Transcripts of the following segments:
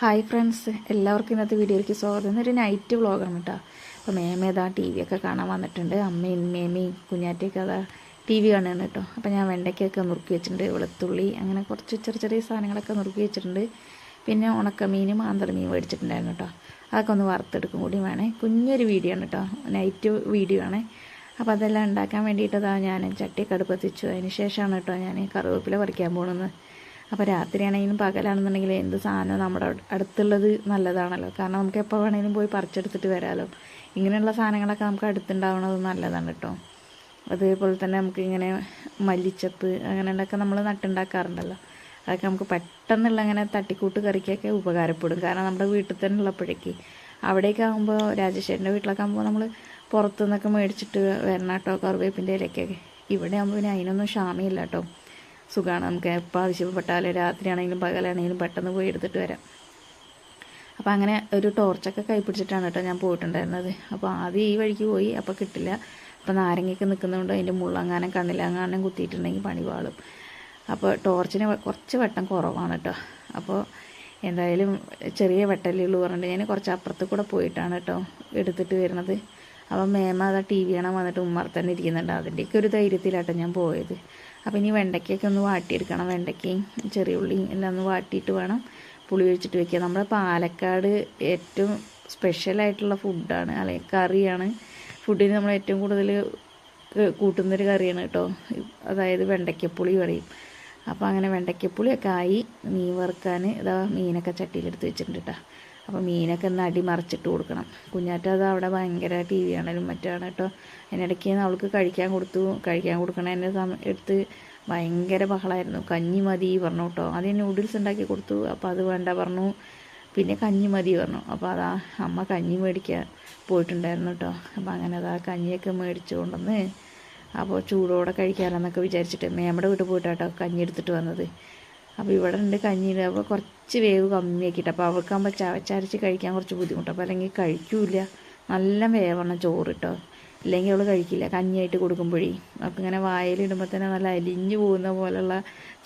Hi friends എല്ലാവർക്കും ഇന്നത്തെ വീഡിയോയിലേക്ക് സ്വാഗതം. ഒരു നൈറ്റ് വ്ളോഗാണ് കേട്ടോ അപ്പോൾ മേമേതാ ടി വി ഒക്കെ കാണാൻ വന്നിട്ടുണ്ട്. അമ്മയും മേമയും കുഞ്ഞാറ്റയൊക്കെ അതാ ടി വി കാണുകയാണ് കേട്ടോ അപ്പോൾ ഞാൻ വെണ്ടയ്ക്കൊക്കെ നുറുക്കി വെച്ചിട്ടുണ്ട്. വെളുത്തുള്ളി അങ്ങനെ കുറച്ച് ചെറിയ ചെറിയ സാധനങ്ങളൊക്കെ നുറുക്കി വെച്ചിട്ടുണ്ട്. പിന്നെ ഉണക്കമീനും മീൻ മേടിച്ചിട്ടുണ്ടായിരുന്നു കേട്ടോ അതൊക്കെ ഒന്ന് വറുത്തെടുക്കും കൂടി വേണേ. കുഞ്ഞൊരു വീഡിയോ ആണ് കേട്ടോ നൈറ്റ് വീഡിയോ ആണ്. അപ്പോൾ അതെല്ലാം ഉണ്ടാക്കാൻ വേണ്ടിയിട്ടതാണ് ഞാൻ ചട്ടിയൊക്കെ അടുപ്പത്തിച്ചു അതിന് ശേഷമാണ് കേട്ടോ ഞാൻ കറിവേപ്പില പറിക്കാൻ പോകുന്നത്. അപ്പോൾ രാത്രിയാണെങ്കിലും പകലാണെന്നുണ്ടെങ്കിൽ എന്ത് സാധനവും നമ്മുടെ അടുത്തുള്ളത് നല്ലതാണല്ലോ. കാരണം നമുക്ക് എപ്പോൾ വേണമെങ്കിലും പോയി പറിച്ചെടുത്തിട്ട് വരാമല്ലോ ഇങ്ങനെയുള്ള സാധനങ്ങളൊക്കെ നമുക്ക് അടുത്തുണ്ടാവുന്നത് നല്ലതാണ് കേട്ടോ അതേപോലെ തന്നെ നമുക്ക് ഇങ്ങനെ മല്ലിച്ചപ്പ് അങ്ങനെയുള്ളതൊക്കെ നമ്മൾ നട്ടുണ്ടാക്കാറുണ്ടല്ലോ. അതൊക്കെ നമുക്ക് പെട്ടെന്നുള്ള അങ്ങനെ തട്ടിക്കൂട്ട് കറിക്കൊക്കെ ഉപകാരപ്പെടും. കാരണം നമ്മുടെ വീട്ടിൽ തന്നെ ഉള്ളപ്പോഴേക്ക്. അവിടേക്ക് ആകുമ്പോൾ രാജേഷേട്ടന്റെ വീട്ടിലൊക്കെ ആകുമ്പോൾ നമ്മൾ പുറത്തുനിന്നൊക്കെ മേടിച്ചിട്ട് വരണം കേട്ടോ കറിവേപ്പിന്റെ ഇലയ്ക്കൊക്കെ ഇവിടെ ആകുമ്പോൾ പിന്നെ അതിനൊന്നും ക്ഷാമയില്ല കേട്ടോ സുഖമാണ് നമുക്ക് എപ്പോൾ ആവശ്യപ്പെട്ടാലും രാത്രിയാണെങ്കിലും പകലാണെങ്കിലും പെട്ടെന്ന് പോയി എടുത്തിട്ട് വരാം. അപ്പോൾ അങ്ങനെ ഒരു ടോർച്ചൊക്കെ കൈ പിടിച്ചിട്ടാണ് കേട്ടോ ഞാൻ പോയിട്ടുണ്ടായിരുന്നത്. അപ്പോൾ ആദ്യം ഈ വഴിക്ക് പോയി അപ്പോൾ കിട്ടില്ല. അപ്പോൾ നാരങ്ങയ്ക്ക് നിൽക്കുന്നതുകൊണ്ട് അതിന്റെ മുള്ളങ്ങാനും കണ്ണിലങ്ങാനം കുത്തിയിട്ടുണ്ടെങ്കിൽ പണി പാളും. അപ്പോൾ ടോർച്ചിന് കുറച്ച് വെട്ടം കുറവാണ് കേട്ടോ. അപ്പോൾ എന്തായാലും ചെറിയ വെട്ടല്ലേ ഉള്ളൂ പറഞ്ഞിട്ട് ഞാൻ കുറച്ച് അപ്പുറത്ത് കൂടെ പോയിട്ടാണ് കേട്ടോ എടുത്തിട്ട് വരുന്നത്. അപ്പം മേമ അതാ ടി വി കാണാൻ വന്നിട്ട് ഉമ്മർ തന്നെ ഇരിക്കുന്നുണ്ട്. അതിന്റെയൊക്കെ ഒരു ധൈര്യത്തിലാട്ടോ ഞാൻ പോയത്. അപ്പോൾ ഇനി വെണ്ടയ്ക്കൊക്കെ ഒന്ന് വാട്ടിയെടുക്കണം. വെണ്ടയ്ക്കയും ചെറിയ ഉള്ളിയും എല്ലാം ഒന്ന് വാട്ടിയിട്ട് വേണം പുളി ഒഴിച്ചിട്ട് വെക്കുക. നമ്മുടെ പാലക്കാട് ഏറ്റവും സ്പെഷ്യലായിട്ടുള്ള ഫുഡാണ് അല്ലെങ്കിൽ കറിയാണ്. ഫുഡിന് നമ്മൾ ഏറ്റവും കൂടുതൽ കൂട്ടുന്നൊരു കറിയാണ് കേട്ടോ. അതായത് വെണ്ടയ്ക്കപ്പുളി പറയും. അപ്പോൾ അങ്ങനെ വെണ്ടയ്ക്കപ്പുളിയൊക്കെ ആയി മീൻ വറുക്കാൻ ഇതാ മീനൊക്കെ ചട്ടിയിലെടുത്ത് വെച്ചിട്ടുണ്ട് കേട്ടോ. അപ്പോൾ മീനൊക്കെ ഒന്ന് അടി മറിച്ചിട്ട് കൊടുക്കണം. കുഞ്ഞാറ്റ അത് അവിടെ ഭയങ്കര ടി വി ആണെങ്കിലും മറ്റാണ് കേട്ടോ. അതിനിടയ്ക്ക് അവൾക്ക് കഴിക്കാൻ കൊടുത്തു. കഴിക്കാൻ കൊടുക്കണതിന്റെ സമ എടുത്ത് ഭയങ്കര ബഹളമായിരുന്നു കഞ്ഞി മതി പറഞ്ഞു കേട്ടോ. ആദ്യം നൂഡിൽസ് ഉണ്ടാക്കി കൊടുത്തു. അപ്പോൾ അത് വേണ്ട പറഞ്ഞു. പിന്നെ കഞ്ഞി മതി പറഞ്ഞു. അപ്പോൾ അതാ അമ്മ കഞ്ഞി മേടിക്കാൻ പോയിട്ടുണ്ടായിരുന്നു കേട്ടോ. അപ്പോൾ അങ്ങനെ അതാ കഞ്ഞിയൊക്കെ മേടിച്ചു കൊണ്ടുവന്ന് അപ്പോൾ ചൂടോടെ കഴിക്കാമെന്നൊക്കെ വിചാരിച്ചിട്ട് മേമ്മയുടെ വീട്ടിൽ പോയിട്ടാട്ടോ കഞ്ഞി എടുത്തിട്ട് വന്നത്. അപ്പോൾ ഇവിടെ ഉണ്ട് കഞ്ഞിയിൽ അപ്പോൾ കുറച്ച് വേവ് കമ്മിയാക്കിയിട്ട്. അപ്പോൾ അവൾക്കാകുമ്പോൾ ചവച്ചരച്ച് കഴിക്കാൻ കുറച്ച് ബുദ്ധിമുട്ട്. അപ്പോൾ അല്ലെങ്കിൽ കഴിക്കൂല നല്ല വേവണം ചോറ് കേട്ടോ ഇല്ലെങ്കിൽ അവൾ കഴിക്കില്ല. കഞ്ഞിയായിട്ട് കൊടുക്കുമ്പോഴേ. അപ്പോൾ ഇങ്ങനെ വായലിടുമ്പോൾ തന്നെ നല്ല അലിഞ്ഞു പോകുന്ന പോലെയുള്ള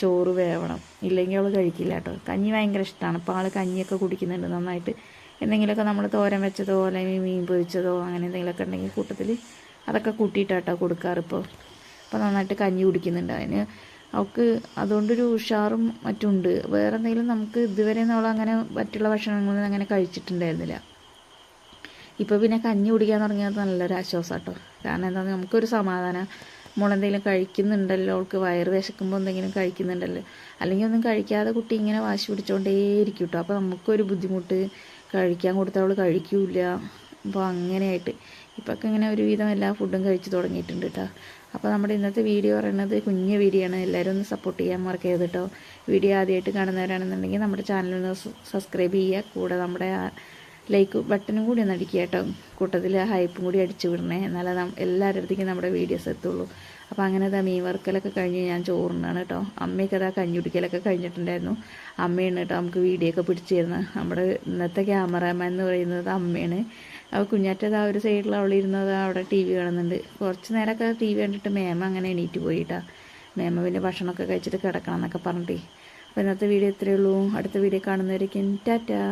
ചോറ് വേവണം. ഇല്ലെങ്കിൽ അവൾ കഴിക്കില്ല കേട്ടോ കഞ്ഞി ഭയങ്കര ഇഷ്ടമാണ് അപ്പോൾ ആൾ കഞ്ഞിയൊക്കെ കുടിക്കുന്നുണ്ട് നന്നായിട്ട്. എന്തെങ്കിലുമൊക്കെ നമ്മൾ തോരൻ വെച്ചതോ അല്ലെങ്കിൽ മീൻ പൊരിച്ചതോ അങ്ങനെ എന്തെങ്കിലുമൊക്കെ ഉണ്ടെങ്കിൽ കൂട്ടത്തിൽ അതൊക്കെ കൂട്ടിയിട്ടാട്ടോ കൊടുക്കാറിപ്പോൾ അപ്പോൾ നന്നായിട്ട് കഞ്ഞി കുടിക്കുന്നുണ്ട്. അതിന് അവൾക്ക് അതുകൊണ്ടൊരു ഉഷാറും മറ്റുണ്ട്. വേറെ എന്തെങ്കിലും നമുക്ക് ഇതുവരെ നമ്മൾ അങ്ങനെ മറ്റുള്ള ഭക്ഷണങ്ങളൊന്നും അങ്ങനെ കഴിച്ചിട്ടുണ്ടായിരുന്നില്ല. ഇപ്പോൾ പിന്നെ കഞ്ഞി കുടിക്കാൻ തുടങ്ങിയത് നല്ലൊരു ആശ്വാസം കേട്ടോ കാരണം എന്താ നമുക്കൊരു സമാധാനം. മോളെന്തെങ്കിലും കഴിക്കുന്നുണ്ടല്ലോ അവൾക്ക് വയറ് വിശക്കുമ്പോൾ എന്തെങ്കിലും കഴിക്കുന്നുണ്ടല്ലോ. അല്ലെങ്കിൽ ഒന്നും കഴിക്കാതെ കുട്ടി ഇങ്ങനെ വാശി പിടിച്ചുകൊണ്ടേയിരിക്കും കേട്ടോ അപ്പോൾ നമുക്കൊരു ബുദ്ധിമുട്ട് കഴിക്കാൻ കൊടുത്താൽ അവൾ കഴിക്കൂല അപ്പോൾ അങ്ങനെയായിട്ട്. ഇപ്പോഴൊക്കെ ഇങ്ങനെ ഒരുവിധം എല്ലാ ഫുഡും കഴിച്ച് തുടങ്ങിയിട്ടുണ്ട് കേട്ടോ അപ്പോൾ നമ്മുടെ ഇന്നത്തെ വീഡിയോ പറയുന്നത് കുഞ്ഞ് വീഡിയോ ആണ്. എല്ലാവരും ഒന്ന് സപ്പോർട്ട് ചെയ്യാൻ മറക്കരുത് കേട്ടോ വീഡിയോ ആദ്യമായിട്ട് കാണുന്നവരാണെന്നുണ്ടെങ്കിൽ നമ്മുടെ ചാനൽ ഒന്ന് സബ്സ്ക്രൈബ് ചെയ്യുക. കൂടെ നമ്മുടെ ലൈക്ക് ബട്ടനും കൂടി ഒന്ന് അടിക്കുക കേട്ടോ കൂട്ടത്തിൽ ഹൈപ്പും കൂടി അടിച്ചു വിടണേ. എന്നാലേ എല്ലാവരുടെ അടുത്തേക്കും നമ്മുടെ വീഡിയോസ് എത്തുള്ളൂ. അപ്പോൾ അങ്ങനെ അതാ മീൻ വറുക്കലൊക്കെ കഴിഞ്ഞ് ഞാൻ ചോറുണ്ടാണ് കേട്ടോ അമ്മയൊക്കെ അതാ കഞ്ഞുടിക്കലൊക്കെ കഴിഞ്ഞിട്ടുണ്ടായിരുന്നു. അമ്മയാണ് കേട്ടോ നമുക്ക് വീഡിയോ ഒക്കെ പിടിച്ചു തരുന്നത്. നമ്മുടെ ഇന്നത്തെ ക്യാമറാമാൻ എന്ന് പറയുന്നത് അമ്മയാണ്. അപ്പോൾ കുഞ്ഞാറ്റത് ആ ഒരു സൈഡിൽ അവളിരുന്നത് അവിടെ ടി വി കാണുന്നുണ്ട്. കുറച്ച് നേരമൊക്കെ ടി വി കണ്ടിട്ട് മേമ അങ്ങനെ എണീറ്റ് പോയിട്ടാ. മേമ പിന്നെ ഭക്ഷണമൊക്കെ കഴിച്ചിട്ട് കിടക്കണം എന്നൊക്കെ പറഞ്ഞിട്ടേ. അപ്പോൾ ഇന്നത്തെ വീഡിയോ ഇത്രയേ ഉള്ളൂ. അടുത്ത വീഡിയോ കാണുന്നവരേക്കും ടാറ്റാ.